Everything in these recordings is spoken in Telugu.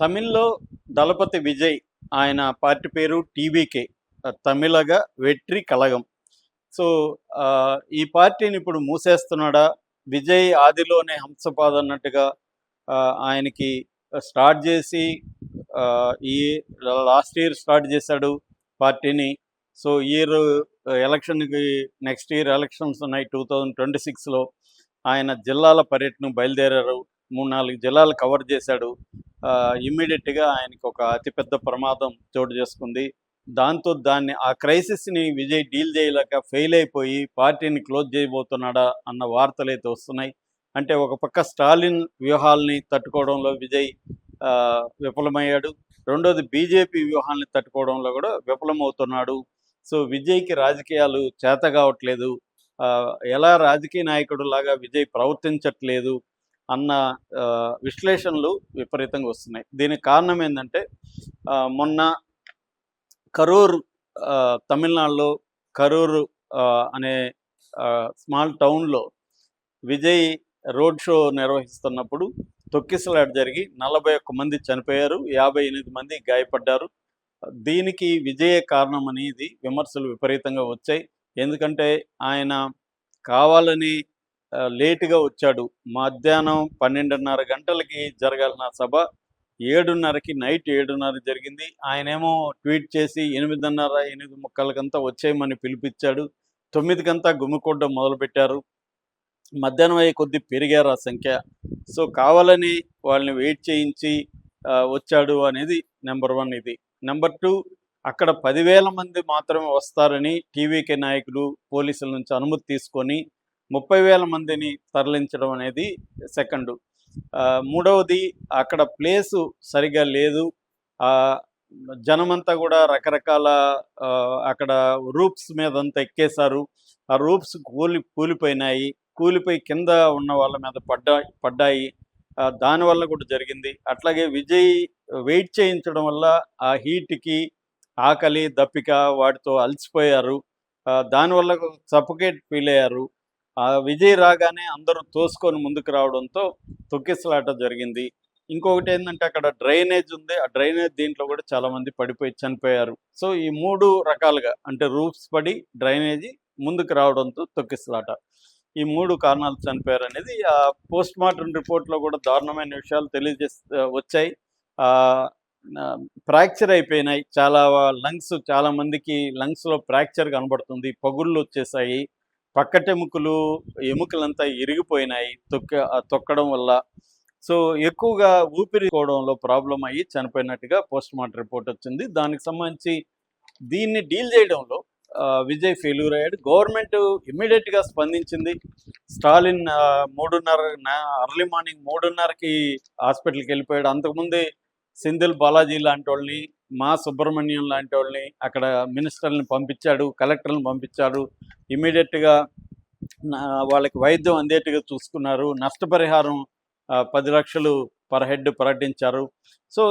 తమిళ్ళో దళపతి విజయ్ ఆయన పార్టీ పేరు టీవీకే తమిళగా వెట్రి కలగం. సో ఈ పార్టీని ఇప్పుడు మూసేస్తున్నాడా? విజయ్ ఆదిలోనే హంసపాద్ అన్నట్టుగా ఆయనకి స్టార్ట్ చేసి ఈ లాస్ట్ ఇయర్ స్టార్ట్ చేశాడు పార్టీని. సో ఇయర్ ఎలక్షన్కి నెక్స్ట్ ఇయర్ ఎలక్షన్స్ ఉన్నాయి టూ థౌజండ్ ట్వంటీ సిక్స్లో. ఆయన జిల్లాల పర్యటన బయలుదేరారు. మూడు నాలుగు జిల్లాలు కవర్ చేశాడు. ఇమ్మీడియట్గా ఆయనకి ఒక అతిపెద్ద ప్రమాదం చోటు చేసుకుంది. దాంతో దాన్ని ఆ క్రైసిస్ని విజయ్ డీల్ చేయలేక ఫెయిల్ అయిపోయి పార్టీని క్లోజ్ చేయబోతున్నాడా అన్న వార్తలు అయితే వస్తున్నాయి. అంటే ఒక పక్క స్టాలిన్ వ్యూహాల్ని తట్టుకోవడంలో విజయ్ ఆ, విఫలమయ్యాడు. రెండోది బీజేపీ వ్యూహాన్ని తట్టుకోవడంలో కూడా విఫలమవుతున్నాడు. సో విజయ్కి రాజకీయాలు చేత కావట్లేదు ఎలా రాజకీయ నాయకుడు లాగా విజయ్ ప్రవర్తించట్లేదు? అన్న విశ్లేషణలు విపరీతంగా వస్తున్నాయి. దీనికి కారణం ఏంటంటే మొన్న కరూర్ తమిళనాడులో కరూర్ అనే స్మాల్ టౌన్లో విజయ్ రోడ్ షో నిర్వహిస్తున్నప్పుడు తొక్కిసలాట జరిగి నలభై ఒక్క మంది చనిపోయారు యాభై ఎనిమిది మంది గాయపడ్డారు. దీనికి విజయే కారణం అనేది విమర్శలు విపరీతంగా వచ్చాయి. ఎందుకంటే ఆయన కావాలని లేటుగా వచ్చాడు. మధ్యాహ్నం పన్నెండున్నర గంటలకి జరగాల్సిన సభ. ఏడున్నరకి నైట్ ఏడున్నర జరిగింది. ఆయనేమో ట్వీట్ చేసి ఎనిమిదిన్నర ఎనిమిది ముక్కలకంతా వచ్చేయమని పిలిపించాడు. తొమ్మిదికంతా గుమ్మికొడ్డం మొదలుపెట్టారు. మధ్యాహ్నం అయ్యే కొద్దీ పెరిగారు ఆ సంఖ్య. సో కావాలని వాళ్ళని వెయిట్ చేయించి వచ్చాడు అనేది నెంబర్ వన్ ఇది. నెంబర్ టూ అక్కడ పదివేల మంది మాత్రమే వస్తారని టీవీకే నాయకులు పోలీసుల నుంచి అనుమతి తీసుకొని ముప్పై వేల మందిని తరలించడం అనేది సెకండ్. మూడవది అక్కడ ప్లేసు సరిగా లేదు. ఆ, జనమంతా కూడా రకరకాల ఆ, అక్కడ రూప్స్ మీద అంతా ఎక్కేశారు. ఆ రూప్స్ కూలి కూలిపోయినాయి. కూలిపోయి కింద ఉన్న వాళ్ళ మీద పడ్డా పడ్డాయి. దానివల్ల కూడా జరిగింది. అట్లాగే విజయ్ వెయిట్ చేయించడం వల్ల ఆ హీట్కి ఆకలి దప్పిక వాటితో అలసిపోయారు. దానివల్ల సఫకేట్ ఫీల్ అయ్యారు. ఆ విజయ్ రాగానే అందరూ తోసుకొని ముందుకు రావడంతో తొక్కిసలాట జరిగింది. ఇంకొకటి ఏంటంటే అక్కడ డ్రైనేజ్ ఉంది. ఆ డ్రైనేజ్ దీంట్లో కూడా చాలా మంది పడిపోయి చనిపోయారు. సో ఈ మూడు రకాలుగా అంటే రూఫ్స్ పడి డ్రైనేజీ ముందుకు రావడంతో తొక్కిసలాట. ఈ మూడు కారణాలు చనిపోయారు అనేది ఆ పోస్ట్ మార్టం రిపోర్ట్లో కూడా దారుణమైన విషయాలు తెలియజేస్తే వచ్చాయి. ఫ్రాక్చర్ అయిపోయినాయి. చాలా లంగ్స్ చాలా మందికి లంగ్స్లో ఫ్రాక్చర్ కనబడుతుంది. పగుళ్ళు వచ్చేసాయి. పక్కటెముకలు ఎముకలంతా ఇరిగిపోయినాయి తొక్క తొక్కడం వల్ల. సో ఎక్కువగా ఊపిరికోవడంలో ప్రాబ్లం అయ్యి చనిపోయినట్టుగా పోస్ట్ మార్టం రిపోర్ట్ వచ్చింది. దానికి సంబంధించి దీన్ని డీల్ చేయడంలో విజయ్ ఫెయిల్యూర్ అయ్యాడు. గవర్నమెంట్ ఇమ్మీడియట్గా స్పందించింది. స్టాలిన్ మూడున్నర అర్లీ మార్నింగ్ మూడున్నరకి హాస్పిటల్కి వెళ్ళిపోయాడు. అంతకుముందే సింధిల్ బాలాజీ లాంటి వాళ్ళని మా సుబ్రహ్మణ్యం లాంటి వాళ్ళని అక్కడ మినిస్టర్ని పంపించాడు కలెక్టర్ని పంపించాడు. ఇమీడియట్గా వాళ్ళకి వైద్యం అందేట్టుగా చూసుకున్నారు. నష్టపరిహారం పది లక్షలు పర్ హెడ్ ప్రకటించారు. సో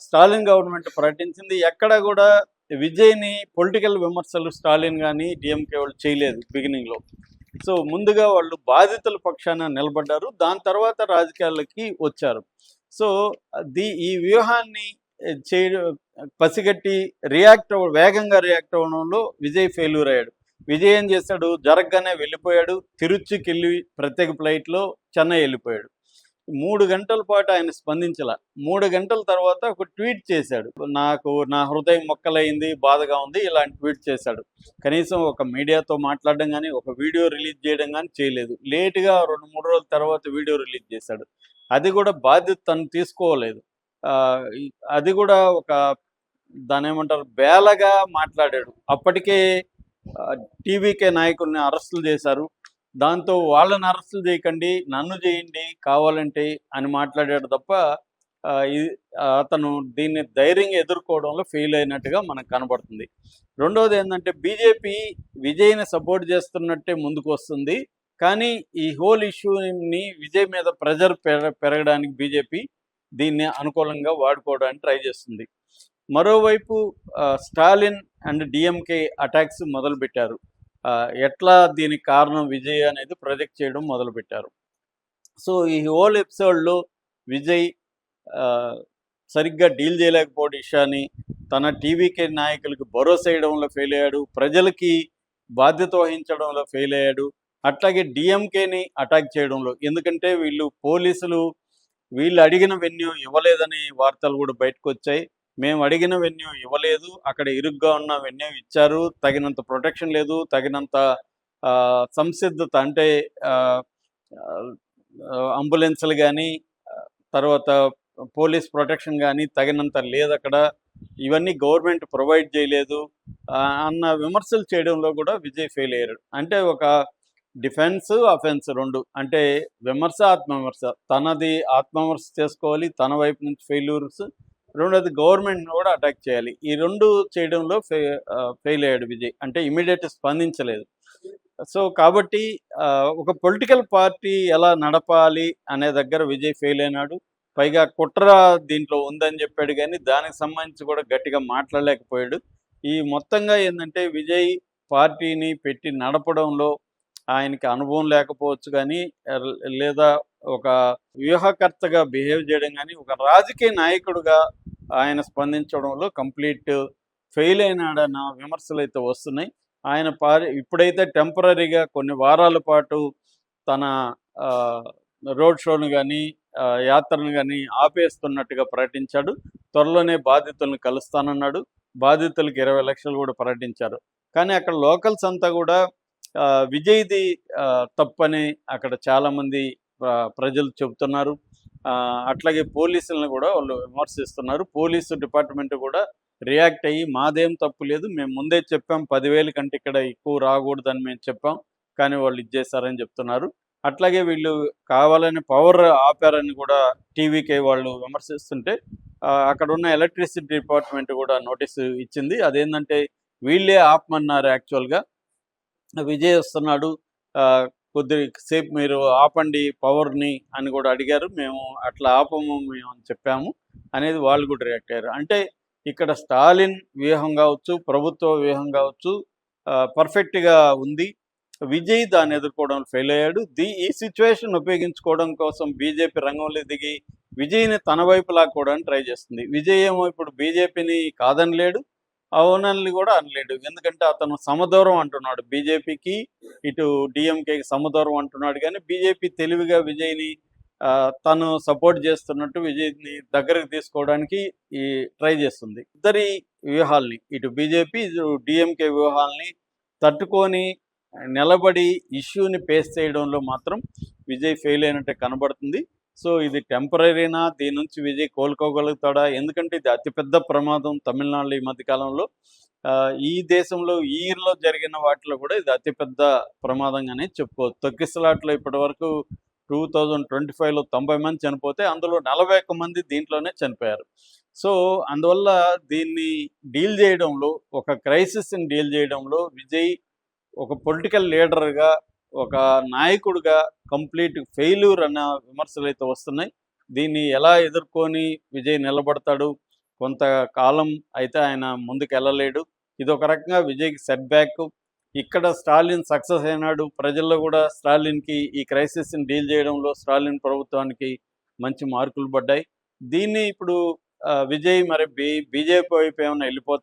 స్టాలిన్ గవర్నమెంట్ ప్రకటించింది. ఎక్కడ కూడా విజయ్ని పొలిటికల్ విమర్శలు స్టాలిన్ కానీ డిఎంకే వాళ్ళు చేయలేదు బిగినింగ్లో. సో ముందుగా వాళ్ళు బాధితుల పక్షాన నిలబడ్డారు. దాని తర్వాత రాజకీయాలకి వచ్చారు. సో ది ఈ వ్యూహాన్ని చేయడం పసిగట్టి రియాక్ట్ అవ్వ వేగంగా రియాక్ట్ అవ్వడంలో విజయ్ ఫెయిల్యూర్ అయ్యాడు. విజయ్ ఏం చేశాడు? జరగగానే వెళ్ళిపోయాడు. తిరుచికి వెళ్ళి ప్రత్యేక ఫ్లైట్లో చెన్నై వెళ్ళిపోయాడు. మూడు గంటల పాటు ఆయన స్పందించాల. మూడు గంటల తర్వాత ఒక ట్వీట్ చేశాడు. నాకు నా హృదయం మొక్కలైంది బాధగా ఉంది ఇలాంటి ట్వీట్ చేశాడు. కనీసం ఒక మీడియాతో మాట్లాడడం కానీ ఒక వీడియో రిలీజ్ చేయడం కానీ చేయలేదు. లేటుగా రెండు మూడు రోజుల తర్వాత వీడియో రిలీజ్ చేశాడు. అది కూడా బాధ్యత తను తీసుకోలేదు. అది కూడా ఒక దాని ఏమంటారు? బేలగా మాట్లాడాడు. అప్పటికే టీవీకే నాయకుల్ని అరెస్టులు చేశారు. దాంతో వాళ్ళని అరెస్టులు చేయకండి నన్ను చేయండి కావాలంటే అని మాట్లాడాడు తప్ప అతను దీన్ని ధైర్యంగా ఎదుర్కోవడంలో ఫెయిల్ అయినట్టుగా మనకు కనబడుతుంది. రెండవది ఏంటంటే బీజేపీ విజయ్ని సపోర్ట్ చేస్తున్నట్టే ముందుకు వస్తుంది. కానీ ఈ హోల్ ఇష్యూని విజయ్ మీద ప్రెజర్ పెరగడానికి బీజేపీ దీన్ని అనుకూలంగా వాడుకోవడానికి ట్రై చేస్తుంది. మరోవైపు స్టాలిన్ అండ్ డిఎంకే అటాక్స్ మొదలుపెట్టారు. ఎట్లా దీనికి కారణం విజయ్ అనేది ప్రొజెక్ట్ చేయడం మొదలుపెట్టారు. సో ఈ హోల్ ఎపిసోడ్లో విజయ్ సరిగ్గా డీల్ చేయలేకపోవడం విషయాన్ని తన టీవీకే నాయకులకు భరోసా వేయడంలో ఫెయిల్ అయ్యాడు. ప్రజలకి బాధ్యత వహించడంలో ఫెయిల్ అయ్యాడు. అట్లాగే డిఎంకేని అటాక్ చేయడంలో ఎందుకంటే వీళ్ళు పోలీసులు వీళ్ళు అడిగిన వెన్యూ ఇవ్వలేదని వార్తలు కూడా బయటకు వచ్చాయి మేము అడిగిన వెన్యూ ఇవ్వలేదు. అక్కడ ఇరుగ్గా ఉన్న వెన్యూ ఇచ్చారు. తగినంత ప్రొటెక్షన్ లేదు. తగినంత ఆ, సంసిద్ధత అంటే అంబులెన్సులు అంబులెన్స్లు కానీ తర్వాత పోలీస్ ప్రొటెక్షన్ కానీ తగినంత లేదు అక్కడ. ఇవన్నీ గవర్నమెంట్ ప్రొవైడ్ చేయలేదు. అన్న విమర్శలు చేయడంలో కూడా విజయ్ ఫెయిల్ అయ్యారు అంటే ఒక డిఫెన్స్ అఫెన్స్ రెండు. అంటే విమర్శ ఆత్మవిమర్శ. తనది ఆత్మవిమర్శ చేసుకోవాలి తన వైపు నుంచి ఫెయిల్యూర్స్. రెండోది గవర్నమెంట్ కూడా అటాక్ చేయాలి. ఈ రెండు చేయడంలో ఫె ఫెయిల్ అయ్యాడు విజయ్. అంటే ఇమీడియట్ స్పందించలేదు. సో కాబట్టి ఒక పొలిటికల్ పార్టీ ఎలా నడపాలి అనే దగ్గర విజయ్ ఫెయిల్ అయినాడు. పైగా కుట్ర దీంట్లో ఉందని చెప్పాడు కానీ దానికి సంబంధించి కూడా గట్టిగా మాట్లాడలేకపోయాడు. ఈ మొత్తంగా ఏంటంటే విజయ్ పార్టీని పెట్టి నడపడంలో ఆయనకి అనుభవం లేకపోవచ్చు కానీ లేదా ఒక వ్యూహకర్తగా బిహేవ్ చేయడం కానీ ఒక రాజకీయ నాయకుడుగా ఆయన స్పందించడంలో కంప్లీట్ ఫెయిల్ అయినాడన్న విమర్శలు అయితే వస్తున్నాయి. ఆయన పారి ఇప్పుడైతే టెంపరీగా కొన్ని వారాల పాటు తన రోడ్ షోను కానీ యాత్రను కానీ ఆపేస్తున్నట్టుగా ప్రకటించాడు. త్వరలోనే బాధితులను కలుస్తానన్నాడు. బాధితులకు ఇరవై లక్షలు కూడా ప్రకటించారు. కానీ అక్కడ లోకల్స్ అంతా కూడా విజయ్ది ఆ, తప్పని అక్కడ చాలామంది ప్రజలు చెబుతున్నారు. ఆ, అట్లాగే పోలీసులను కూడా వాళ్ళు విమర్శిస్తున్నారు. పోలీసు డిపార్ట్మెంట్ కూడా రియాక్ట్ అయ్యి మాదేం తప్పు లేదు మేము ముందే చెప్పాం పదివేలు కంటే ఇక్కడ ఎక్కువ రాకూడదని మేము చెప్పాం కానీ వాళ్ళు ఇచ్చేసారని చెప్తున్నారు. అట్లాగే వీళ్ళు కావాలని పవర్ ఆపారని కూడా టీవీకే వాళ్ళు విమర్శిస్తుంటే అక్కడ ఉన్న ఎలక్ట్రిసిటీ డిపార్ట్మెంట్ కూడా నోటీసు ఇచ్చింది. అదేంటంటే వీళ్ళే ఆపమన్నారు యాక్చువల్గా. విజయ్ వస్తున్నాడు. ఆ, కొద్దిసేపు మీరు ఆపండి పవర్ని అని కూడా అడిగారు. మేము అట్లా ఆపము మేము అని చెప్పాము. అనేది వాళ్ళు కూడా రియాక్ట్ అయ్యారు. అంటే ఇక్కడ స్టాలిన్ వ్యూహం కావచ్చు ప్రభుత్వ వ్యూహం కావచ్చు పర్ఫెక్ట్గా ఉంది. విజయ్ దాన్ని ఎదుర్కోవడం ఫెయిల్ అయ్యాడు. దీ ఈ సిచ్యువేషన్ ఉపయోగించుకోవడం కోసం బీజేపీ రంగంలో దిగి విజయ్ని తన వైపు లాక్కోవడానికి ట్రై చేస్తుంది. విజయ్ ఏమో ఇప్పుడు బీజేపీని కాదనలేడు అవనల్ని కూడా అనలేడు. ఎందుకంటే అతను సమదూరం అంటున్నాడు. బీజేపీకి ఇటు డిఎంకేకి సమదూరం అంటున్నాడు. కానీ బీజేపీ తెలివిగా విజయ్ని తను సపోర్ట్ చేస్తున్నట్టు విజయ్ని దగ్గరకు తీసుకోవడానికి ఈ ట్రై చేస్తుంది. ఇద్దరి వ్యూహాల్ని ఇటు బీజేపీ ఇటు డిఎంకే వ్యూహాల్ని తట్టుకొని నిలబడి ఇష్యూని ఫేస్ చేయడంలో మాత్రం విజయ్ ఫెయిల్ అయినట్టే కనబడుతుంది. సో ఇది టెంపరీనా? దీని నుంచి విజయ్ కోలుకోగలుగుతాడా? ఎందుకంటే ఇది అతిపెద్ద ప్రమాదం తమిళనాడులో ఈ మధ్యకాలంలో ఈ దేశంలో ఈ ఇయర్లో జరిగిన వాటిలో కూడా ఇది అతిపెద్ద ప్రమాదంగానే చెప్పుకోవచ్చు. తొక్కిసలాట్లో ఇప్పటి వరకు టూ థౌజండ్ ట్వంటీ ఫైవ్లో తొంభై మంది చనిపోతే అందులో నలభై ఒక్క మంది దీంట్లోనే చనిపోయారు. సో అందువల్ల దీన్ని డీల్ చేయడంలో ఒక క్రైసిస్ని డీల్ చేయడంలో విజయ్ ఒక పొలిటికల్ లీడర్గా ఒక నాయకుడిగా కంప్లీట్ ఫెయిల్యూర్ అన్న విమర్శలు అయితే వస్తున్నాయి. దీన్ని ఎలా ఎదుర్కొని విజయ్ నిలబడతాడు? కొంతకాలం అయితే ఆయన ముందుకు వెళ్ళలేడు ఇది ఒక రకంగా విజయ్కి సెట్ బ్యాక్. ఇక్కడ స్టాలిన్ సక్సెస్ అయినాడు. ప్రజల్లో కూడా స్టాలిన్కి ఈ క్రైసిస్ని డీల్ చేయడంలో స్టాలిన్ ప్రభుత్వానికి మంచి మార్కులు పడ్డాయి. దీన్ని ఇప్పుడు ఆ, విజయ్ మరి బీ బీజేపీ వైపు ఏమైనా వెళ్ళిపోతాడు